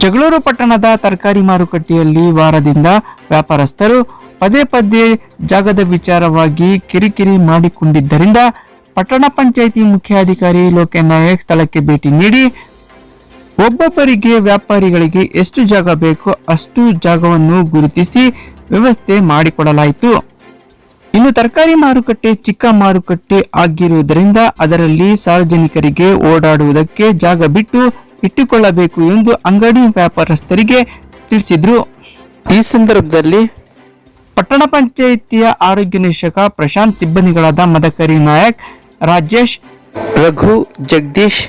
ಜಗಳೂರು ಪಟ್ಟಣದ ತರಕಾರಿ ಮಾರುಕಟ್ಟೆಯಲ್ಲಿ ವಾರದಿಂದ ವ್ಯಾಪಾರಸ್ಥರು ಪದೇ ಪದೇ ಜಾಗದ ವಿಚಾರವಾಗಿ ಕಿರಿಕಿರಿ ಮಾಡಿಕೊಂಡಿದ್ದರಿಂದ ಪಟ್ಟಣ ಪಂಚಾಯಿತಿ ಮುಖ್ಯಾಧಿಕಾರಿ ಲೋಕನಾಯಕ್ ಸ್ಥಳಕ್ಕೆ ಭೇಟಿ ನೀಡಿ ಒಬ್ಬೊಬ್ಬರಿಗೆ ವ್ಯಾಪಾರಿಗಳಿಗೆ ಎಷ್ಟು ಜಾಗ ಬೇಕೋ ಅಷ್ಟು ಜಾಗವನ್ನು ಗುರುತಿಸಿ ವ್ಯವಸ್ಥೆ ಮಾಡಿಕೊಡಲಾಯಿತು. ಇನ್ನು ತರಕಾರಿ ಮಾರುಕಟ್ಟೆ ಚಿಕ್ಕ ಮಾರುಕಟ್ಟೆ ಆಗಿರುವುದರಿಂದ ಅದರಲ್ಲಿ ಸಾರ್ವಜನಿಕರಿಗೆ ಓಡಾಡುವುದಕ್ಕೆ ಜಾಗ ಬಿಟ್ಟು ಇಟ್ಟುಕೊಳ್ಳಬೇಕು ಎಂದು ಅಂಗಡಿ ವ್ಯಾಪಾರಸ್ಥರಿಗೆ ತಿಳಿಸಿದರು. ಈ ಸಂದರ್ಭದಲ್ಲಿ ಪಟ್ಟಣ ಪಂಚಾಯಿತಿಯ ಆರೋಗ್ಯ ನಿರೀಕ್ಷಕ ಪ್ರಶಾಂತ್ ಸಿಬ್ಬಂದಿಗಳಾದ ಮದಕರಿ ನಾಯಕ್ ರಾಜೇಶ್ ರಘು ಜಗದೀಶ್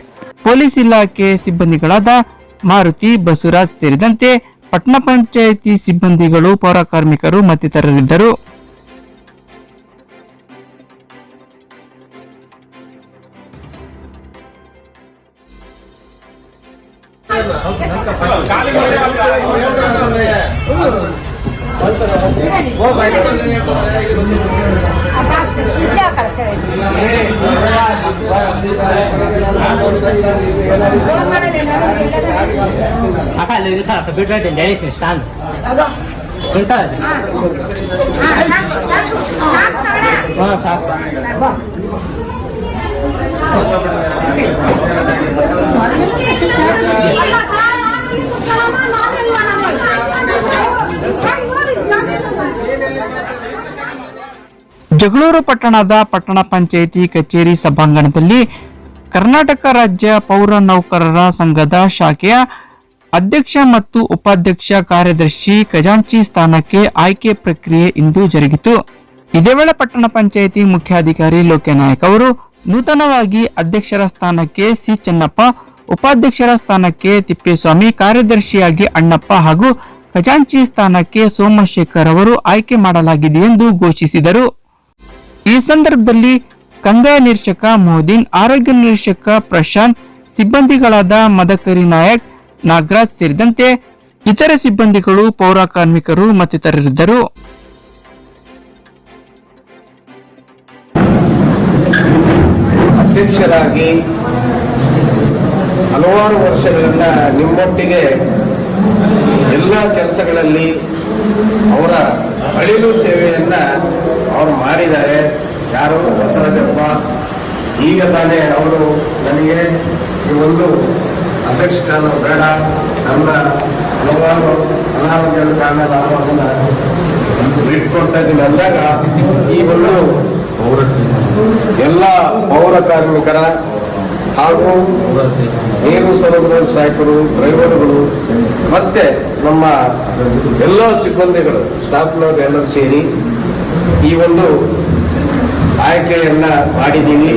ಪೊಲೀಸ್ ಇಲಾಖೆ ಸಿಬ್ಬಂದಿಗಳಾದ ಮಾರುತಿ ಬಸವರಾಜ್ ಸೇರಿದಂತೆ ಪಟ್ಟಣ ಪಂಚಾಯಿತಿ ಸಿಬ್ಬಂದಿಗಳು ಪೌರ ಕಾರ್ಮಿಕರು ಮತ್ತಿತರರಿದ್ದರು. Apa ಜಗಳೂರು ಪಟ್ಟಣದ ಪಟ್ಟಣ ಪಂಚಾಯಿತಿ ಕಚೇರಿ ಸಭಾಂಗಣದಲ್ಲಿ ಕರ್ನಾಟಕ ರಾಜ್ಯ ಪೌರ ನೌಕರರ ಸಂಘದ ಶಾಖೆಯ ಅಧ್ಯಕ್ಷ ಮತ್ತು ಉಪಾಧ್ಯಕ್ಷ ಕಾರ್ಯದರ್ಶಿ ಖಜಾಂಚಿ ಸ್ಥಾನಕ್ಕೆ ಆಯ್ಕೆ ಪ್ರಕ್ರಿಯೆ ಇಂದು ಜರುಗಿತು. ಇದೇ ವೇಳೆ ಪಟ್ಟಣ ಪಂಚಾಯಿತಿ ಮುಖ್ಯಾಧಿಕಾರಿ ಲೋಕನಾಯಕ್ ಅವರು ನೂತನವಾಗಿ ಅಧ್ಯಕ್ಷರ ಸ್ಥಾನಕ್ಕೆ ಸಿ ಚೆನ್ನಪ್ಪ ಉಪಾಧ್ಯಕ್ಷರ ಸ್ಥಾನಕ್ಕೆ ತಿಪ್ಪೇಸ್ವಾಮಿ, ಕಾರ್ಯದರ್ಶಿಯಾಗಿ ಅಣ್ಣಪ್ಪ ಹಾಗೂ ಖಜಾಂಚಿ ಸ್ಥಾನಕ್ಕೆ ಸೋಮಶೇಖರ್ ಅವರು ಆಯ್ಕೆ ಮಾಡಲಾಗಿದೆ ಎಂದು ಘೋಷಿಸಿದರು. ಈ ಸಂದರ್ಭದಲ್ಲಿ ಕಂದಾಯ ನಿರೀಕ್ಷಕ ಮೋದಿನ್, ಆರೋಗ್ಯ ನಿರೀಕ್ಷಕ ಪ್ರಶಾಂತ್, ಸಿಬ್ಬಂದಿಗಳಾದ ಮದಕರಿ ನಾಯಕ್, ನಾಗರಾಜ್ ಸೇರಿದಂತೆ ಇತರ ಸಿಬ್ಬಂದಿಗಳು, ಪೌರ ಕಾರ್ಮಿಕರು ಮತ್ತಿತರರಿದ್ದರು. ಅಧ್ಯಕ್ಷರಾಗಿ ಹಲವಾರು ವರ್ಷಗಳಿಂದ ನಿಮ್ಮೊಟ್ಟಿಗೆ ಎಲ್ಲ ಕೆಲಸಗಳಲ್ಲಿ ಅವರ ಅಳಿಲು ಸೇವೆಯನ್ನ ಅವರು ಮಾಡಿದ್ದಾರೆ. ಯಾರು ಬಸವರಾಜಪ್ಪ ಈಗ ತಾನೇ ಅವರು ನನಗೆ ಈ ಒಂದು ಅಧ್ಯಕ್ಷ ಸ್ಥಾನ ಬೇಡ. ನನ್ನ ಹಲವಾರು ಅನಾರೋಗ್ಯದ ಕಾರಣ ನಾನು ಅದನ್ನ ಬಿಟ್ಕೊಡ್ತಾ ಇದ್ದೀನಿ ಅಂದಾಗ ಈ ಒಂದು ಎಲ್ಲ ಪೌರ ಕಾರ್ಮಿಕರ ಹಾಗೂ ನೀರು ಸರಬರಾಜು ಸಹಾಯಕರು ಡ್ರೈವರ್ಗಳು, ಮತ್ತೆ ನಮ್ಮ ಎಲ್ಲ ಸಿಬ್ಬಂದಿಗಳು ಸ್ಟಾಫ್ನವರು ಎಲ್ಲರೂ ಸೇರಿ ಈ ಒಂದು ಆಯ್ಕೆಯನ್ನ ಮಾಡಿದ್ದೀವಿ.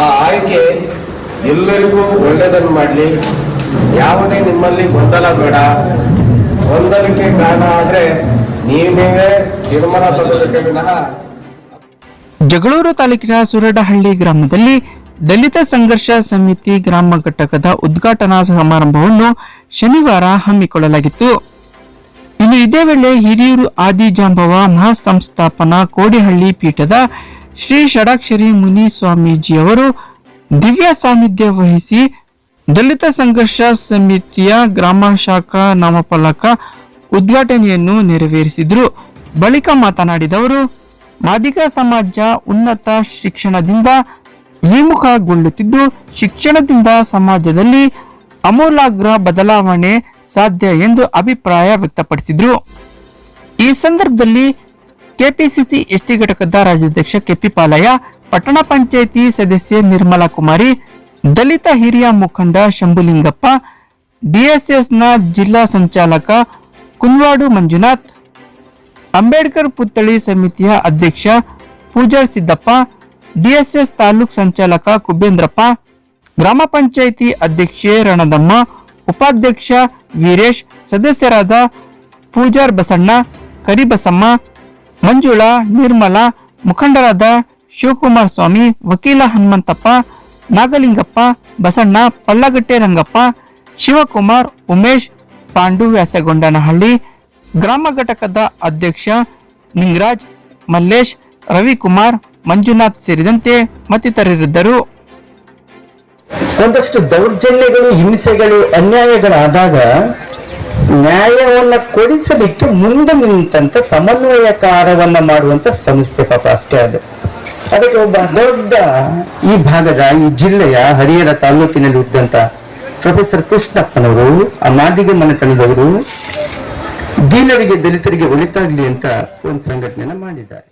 ಆ ಆಯ್ಕೆ ಎಲ್ಲರಿಗೂ ಒಳ್ಳೆಯದನ್ನು ಮಾಡಲಿ. ಯಾವುದೇ ನಿಮ್ಮಲ್ಲಿ ಗೊಂದಲ ಬೇಡ. ಗೊಂದಲಕ್ಕೆ ಕಾರಣ ಆದರೆ ನೀವೇ ತೀರ್ಮಾನ ತಗೊಳ್ಳಕ್ಕೆ ವಿನಃ ಜಗಳೂರು ತಾಲೂಕಿನ ಸುರಡಹಳ್ಳಿ ಗ್ರಾಮದಲ್ಲಿ ದಲಿತ ಸಂಘರ್ಷ ಸಮಿತಿ ಗ್ರಾಮ ಘಟಕದ ಉದ್ಘಾಟನಾ ಸಮಾರಂಭವನ್ನು ಶನಿವಾರ ಹಮ್ಮಿಕೊಳ್ಳಲಾಗಿತ್ತು. ಇನ್ನು ಇದೇ ವೇಳೆ ಹಿರಿಯೂರು ಆದಿಜಾಂಬವ ಮಹಾಸಂಸ್ಥಾಪನ ಕೋಡಿಹಳ್ಳಿ ಪೀಠದ ಶ್ರೀ ಷಡಾಕ್ಷರಿ ಮುನಿ ಸ್ವಾಮೀಜಿಯವರು ದಿವ್ಯ ಸಾನ್ನಿಧ್ಯ ವಹಿಸಿ ದಲಿತ ಸಂಘರ್ಷ ಸಮಿತಿಯ ಗ್ರಾಮ ಶಾಖಾ ನಾಮಫಲಕ ಉದ್ಘಾಟನೆಯನ್ನು ನೆರವೇರಿಸಿದರು. ಬಳಿಕ ಮಾತನಾಡಿದವರು ಮಾದಿಗ ಸಮಾಜ ಉನ್ನತ ಶಿಕ್ಷಣದಿಂದ ವಿಮುಖಗೊಳ್ಳುತ್ತಿದ್ದು ಶಿಕ್ಷಣದಿಂದ ಸಮಾಜದಲ್ಲಿ ಅಮೂಲಾಗ್ರ ಬದಲಾವಣೆ ಸಾಧ್ಯ ಎಂದು ಅಭಿಪ್ರಾಯ ವ್ಯಕ್ತಪಡಿಸಿದರು. ಈ ಸಂದರ್ಭದಲ್ಲಿ ಕೆಪಿಸಿಸಿ ಎಸ್ಟಿ ಘಟಕದ ರಾಜ್ಯಾಧ್ಯಕ್ಷ ಕೆಪಿ ಪಾಲಯ್ಯ, ಪಟ್ಟಣ ಪಂಚಾಯಿತಿ ಸದಸ್ಯೆ ನಿರ್ಮಲಾ ಕುಮಾರಿ, ದಲಿತ ಹಿರಿಯ ಮುಖಂಡ ಶಂಭುಲಿಂಗಪ್ಪ, ಡಿಎಸ್ಎಸ್ನ ಜಿಲ್ಲಾ ಸಂಚಾಲಕ ಕುನ್ವಾಡು ಮಂಜುನಾಥ್ ಅಂಬೇಡ್ಕರ್ ಪುತ್ಥಳಿ ಸಮಿತಿಯ ಅಧ್ಯಕ್ಷ ಪೂಜಾರ್ ಸಿದ್ದಪ್ಪ, ಡಿಎಸ್ಎಸ್ ತಾಲೂಕ್ ಸಂಚಾಲಕ ಕುಬೇಂದ್ರಪ್ಪ, ಗ್ರಾಮ ಪಂಚಾಯಿತಿ ಅಧ್ಯಕ್ಷೆ ರಣದಮ್ಮ, ಉಪಾಧ್ಯಕ್ಷ ವೀರೇಶ್, ಸದಸ್ಯರಾದ ಪೂಜಾರ್ ಬಸಣ್ಣ, ಕರಿಬಸಮ್ಮ, ಮಂಜುಳಾ, ನಿರ್ಮಲಾ, ಮುಖಂಡರಾದ ಶಿವಕುಮಾರ್ ಸ್ವಾಮಿ, ವಕೀಲ ಹನುಮಂತಪ್ಪ, ನಾಗಲಿಂಗಪ್ಪ, ಬಸಣ್ಣ ಪಲ್ಲಗಟ್ಟೆ ರಂಗಪ್ಪ, ಶಿವಕುಮಾರ್, ಉಮೇಶ್, ಪಾಂಡು ವ್ಯಾಸಗೊಂಡನಹಳ್ಳಿ ಗ್ರಾಮ ಘಟಕದ ಅಧ್ಯಕ್ಷ ನಿಂಗರಾಜ್, ಮಲ್ಲೇಶ್, ರವಿಕುಮಾರ್, ಮಂಜುನಾಥ್ ಸೇರಿದಂತೆ ಮತ್ತಿತರರಿದ್ದರು. ಒಂದಷ್ಟು ದೌರ್ಜನ್ಯಗಳು, ಹಿಂಸೆಗಳು, ಅನ್ಯಾಯಗಳಾದಾಗ ನ್ಯಾಯವನ್ನ ಕೊಡಿಸಲಿಕ್ಕೆ ಮುಂದೆ ನಿಂತಂತ ಸಮನ್ವಯಕಾರವನ್ನ ಮಾಡುವಂತ ಸಂಸ್ಥೆ ಪಾಪ ಅಷ್ಟೇ ಅದು. ಅದಕ್ಕೆ ಒಬ್ಬ ದೊಡ್ಡ ಈ ಭಾಗದ ಈ ಜಿಲ್ಲೆಯ ಹರಿಹರ ತಾಲೂಕಿನಲ್ಲಿ ಇದ್ದಂತ ಪ್ರೊಫೆಸರ್ ಕೃಷ್ಣಪ್ಪನವರು, ಆ ಮಾದಿಗೆ ಮನೆತನದವರು ದೀನರಿಗೆ ದಲಿತರಿಗೆ ಒಳಿತಾಗ್ಲಿ ಅಂತ ಒಂದು ಸಂಘಟನೆಯನ್ನು ಮಾಡಿದ್ದಾರೆ.